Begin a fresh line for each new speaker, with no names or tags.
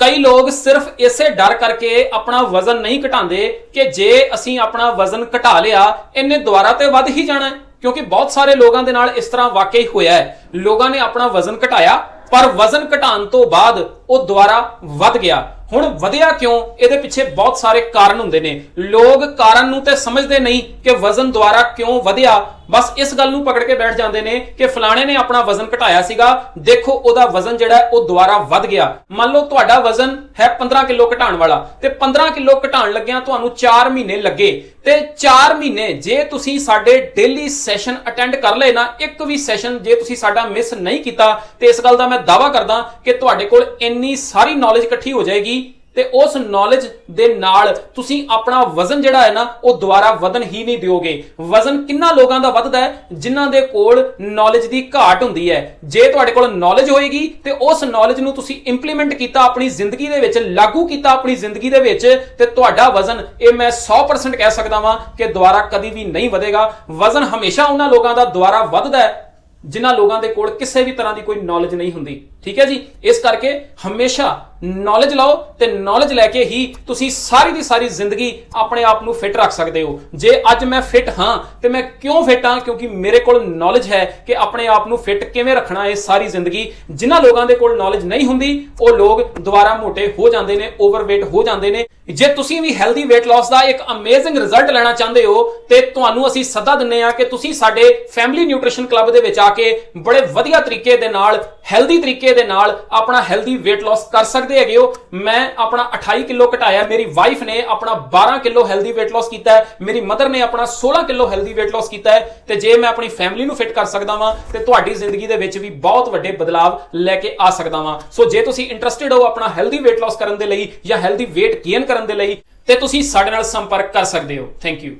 ਕਈ ਲੋਕ ਸਿਰਫ ਇਸੇ ਡਰ ਕਰਕੇ ਆਪਣਾ ਵਜ਼ਨ ਨਹੀਂ ਘਟਾਉਂਦੇ ਕਿ ਜੇ ਅਸੀਂ ਆਪਣਾ ਵਜ਼ਨ ਘਟਾ ਲਿਆ ਇਹਨੇ ਦੁਬਾਰਾ ਤੇ ਵੱਧ ਹੀ ਜਾਣਾ ਕਿਉਂਕਿ ਬਹੁਤ ਸਾਰੇ ਲੋਕਾਂ ਦੇ ਨਾਲ ਇਸ ਤਰ੍ਹਾਂ ਵਾਕਈ ਹੋਇਆ ਹੈ। ਲੋਕਾਂ ਨੇ ਆਪਣਾ ਵਜ਼ਨ ਘਟਾਇਆ, ਪਰ ਵਜ਼ਨ ਘਟਾਉਣ ਤੋਂ ਬਾਅਦ ਉਹ ਦੁਬਾਰਾ ਵੱਧ ਗਿਆ। ਹੁਣ ਵਧਿਆ ਕਿਉਂ? ਇਹਦੇ ਪਿੱਛੇ ਬਹੁਤ ਸਾਰੇ ਕਾਰਨ ਹੁੰਦੇ ਨੇ। ਲੋਕ ਕਾਰਨ ਨੂੰ ਤੇ ਸਮਝਦੇ ਨਹੀਂ ਕਿ ਵਜ਼ਨ ਦੁਆਰਾ ਕਿਉਂ ਵਧਿਆ। ਬਸ ਇਸ ਗੱਲ ਨੂੰ ਪਕੜ ਕੇ ਬੈਠ ਜਾਂਦੇ ਨੇ ਕਿ ਫਲਾਣੇ ਨੇ ਆਪਣਾ ਵਜ਼ਨ ਘਟਾਇਆ ਸੀਗਾ। ਦੇਖੋ ਉਹਦਾ ਵਜ਼ਨ ਜਿਹੜਾ ਉਹ ਦੁਬਾਰਾ ਵੱਧ ਗਿਆ। ਮੰਨ ਲਓ ਤੁਹਾਡਾ ਵਜ਼ਨ ਹੈ 15 ਕਿਲੋ ਘਟਾਉਣ ਵਾਲਾ ਤੇ 15 ਕਿਲੋ ਘਟਾਉਣ ਲੱਗਿਆਂ ਤੁਹਾਨੂੰ 4 ਮਹੀਨੇ ਲੱਗੇ। ਤੇ 4 ਮਹੀਨੇ ਜੇ ਤੁਸੀਂ ਸਾਡੇ ਡੇਲੀ ਸੈਸ਼ਨ ਅਟੈਂਡ ਕਰ ਲਏ ਨਾ, ਇੱਕ ਵੀ ਸੈਸ਼ਨ ਜੇ ਤੁਸੀਂ ਸਾਡਾ ਮਿਸ ਨਹੀਂ ਕੀਤਾ, ਤੇ ਇਸ ਗੱਲ ਦਾ ਮੈਂ ਦਾਵਾ ਕਰਦਾ ਕਿ ਤੁਹਾਡੇ ਕੋਲ ਇੰਨੀ ਸਾਰੀ ਨੌਲੇਜ ਇਕੱਠੀ ਹੋ ਜਾਏਗੀ। ਤੇ ਉਸ ਨੌਲੇਜ ਦੇ ਨਾਲ ਤੁਸੀਂ ਆਪਣਾ ਵਜ਼ਨ ਜਿਹੜਾ ਹੈ ਨਾ, ਉਹ ਦੁਬਾਰਾ ਵਧਣ ਹੀ ਨਹੀਂ ਦਿਓਗੇ। ਵਜ਼ਨ ਕਿੰਨਾ ਲੋਕਾਂ ਦਾ ਵੱਧਦਾ ਹੈ? ਜਿਨ੍ਹਾਂ ਦੇ ਕੋਲ ਨੌਲੇਜ ਦੀ ਘਾਟ ਹੁੰਦੀ ਹੈ। ਜੇ ਤੁਹਾਡੇ ਕੋਲ ਨੌਲੇਜ ਹੋਏਗੀ, ਤੇ ਉਸ ਨੌਲੇਜ ਨੂੰ ਤੁਸੀਂ ਇੰਪਲੀਮੈਂਟ ਕੀਤਾ ਆਪਣੀ ਜ਼ਿੰਦਗੀ ਦੇ ਵਿੱਚ, ਲਾਗੂ ਕੀਤਾ ਆਪਣੀ ਜ਼ਿੰਦਗੀ ਦੇ ਵਿੱਚ, ਤੇ ਤੁਹਾਡਾ ਵਜ਼ਨ, ਇਹ ਮੈਂ 100% ਕਹਿ ਸਕਦਾ ਵਾਂ ਕਿ ਦੁਬਾਰਾ ਕਦੀ ਵੀ ਨਹੀਂ ਵਧੇਗਾ। ਵਜ਼ਨ ਹਮੇਸ਼ਾ ਉਹਨਾਂ ਲੋਕਾਂ ਦਾ ਦੁਬਾਰਾ ਵੱਧਦਾ ਹੈ, ਜਿਨ੍ਹਾਂ ਲੋਕਾਂ ਦੇ ਕੋਲ ਕਿਸੇ ਵੀ ਤਰ੍ਹਾਂ ਦੀ ਕੋਈ ਨੌਲੇਜ ਨਹੀਂ ਹੁੰਦੀ। ਠੀਕ ਹੈ ਜੀ? ਇਸ ਕਰਕੇ ਹਮੇਸ਼ਾ ਨੌਲੇਜ ਲਓ ਤੇ ਨੌਲੇਜ ਲੈ ਕੇ ਹੀ ਤੁਸੀਂ ਸਾਰੀ ਦੀ ਸਾਰੀ ਜ਼ਿੰਦਗੀ ਆਪਣੇ ਆਪ ਨੂੰ ਫਿਟ ਰੱਖ ਸਕਦੇ ਹੋ। ਜੇ ਅੱਜ ਮੈਂ ਫਿਟ ਹਾਂ, ਤੇ ਮੈਂ ਕਿਉਂ ਫਿਟ ਹਾਂ? ਕਿਉਂਕਿ ਮੇਰੇ ਕੋਲ ਨੌਲੇਜ ਹੈ ਕਿ ਆਪਣੇ ਆਪ ਨੂੰ ਫਿਟ ਕਿਵੇਂ ਰੱਖਣਾ ਹੈ ਸਾਰੀ ਜ਼ਿੰਦਗੀ। ਜਿਨ੍ਹਾਂ ਲੋਕਾਂ ਦੇ ਕੋਲ ਨੌਲੇਜ ਨਹੀਂ ਹੁੰਦੀ, ਉਹ ਲੋਕ ਦੁਬਾਰਾ ਮੋਟੇ ਹੋ ਜਾਂਦੇ ਨੇ ਓਵਰਵੇਟ ਹੋ ਜਾਂਦੇ ਨੇ। ਜੇ ਤੁਸੀਂ ਵੀ ਹੈਲਦੀ weight loss ਦਾ ਇੱਕ ਅਮੇਜ਼ਿੰਗ ਰਿਜ਼ਲਟ ਲੈਣਾ ਚਾਹੁੰਦੇ ਹੋ, ਤੇ ਤੁਹਾਨੂੰ ਅਸੀਂ ਸੱਦਾ ਦਿੰਨੇ ਆ ਕਿ ਤੁਸੀਂ ਸਾਡੇ ਫੈਮਿਲੀ ਨਿਊਟ੍ਰੀਸ਼ਨ ਕਲੱਬ ਦੇ ਵਿੱਚ ਆ ਕੇ ਬੜੇ ਵਧੀਆ ਤਰੀਕੇ ਦੇ ਨਾਲ ਹੈਲਦੀ ਤਰੀਕੇ ਦੇ ਨਾਲ ਆਪਣਾ ਹੈਲਦੀ weight loss ਕਰ ਸਕਦੇ ਹੈਗੇ ਹੋ। ਮੈਂ ਆਪਣਾ 28 ਕਿਲੋ ਘਟਾਇਆ। ਮੇਰੀ ਵਾਈਫ ਨੇ ਆਪਣਾ 12 ਕਿਲੋ ਹੈਲਦੀ weight loss ਕੀਤਾ ਹੈ। ਮੇਰੀ ਮਦਰ ਨੇ ਆਪਣਾ 16 ਕਿਲੋ ਹੈਲਦੀ weight loss ਕੀਤਾ ਹੈ। ਤੇ ਜੇ ਮੈਂ ਆਪਣੀ ਫੈਮਿਲੀ ਨੂੰ ਫਿਟ ਕਰ ਸਕਦਾ ਵਾਂ, ਤੇ ਤੁਹਾਡੀ ਜ਼ਿੰਦਗੀ ਦੇ ਵਿੱਚ ਵੀ ਬਹੁਤ ਵੱਡੇ ਬਦਲਾਵ ਲੈ ਕੇ ਆ ਸਕਦਾ ਵਾਂ। ਸੋ ਜੇ ਤੁਸੀਂ ਇੰਟਰਸਟਿਡ ਹੋ ਆਪਣਾ ਹੈਲਦੀ weight loss ਕਰਨ ਦੇ ਲਈ ਜਾਂ ਹੈਲਦੀ weight gain ਕਰਨ ਦੇ ਲਈ, ਤੇ ਤੁਸੀਂ ਸਾਡੇ ਨਾਲ ਸੰਪਰਕ ਕਰ ਸਕਦੇ ਹੋ। Thank you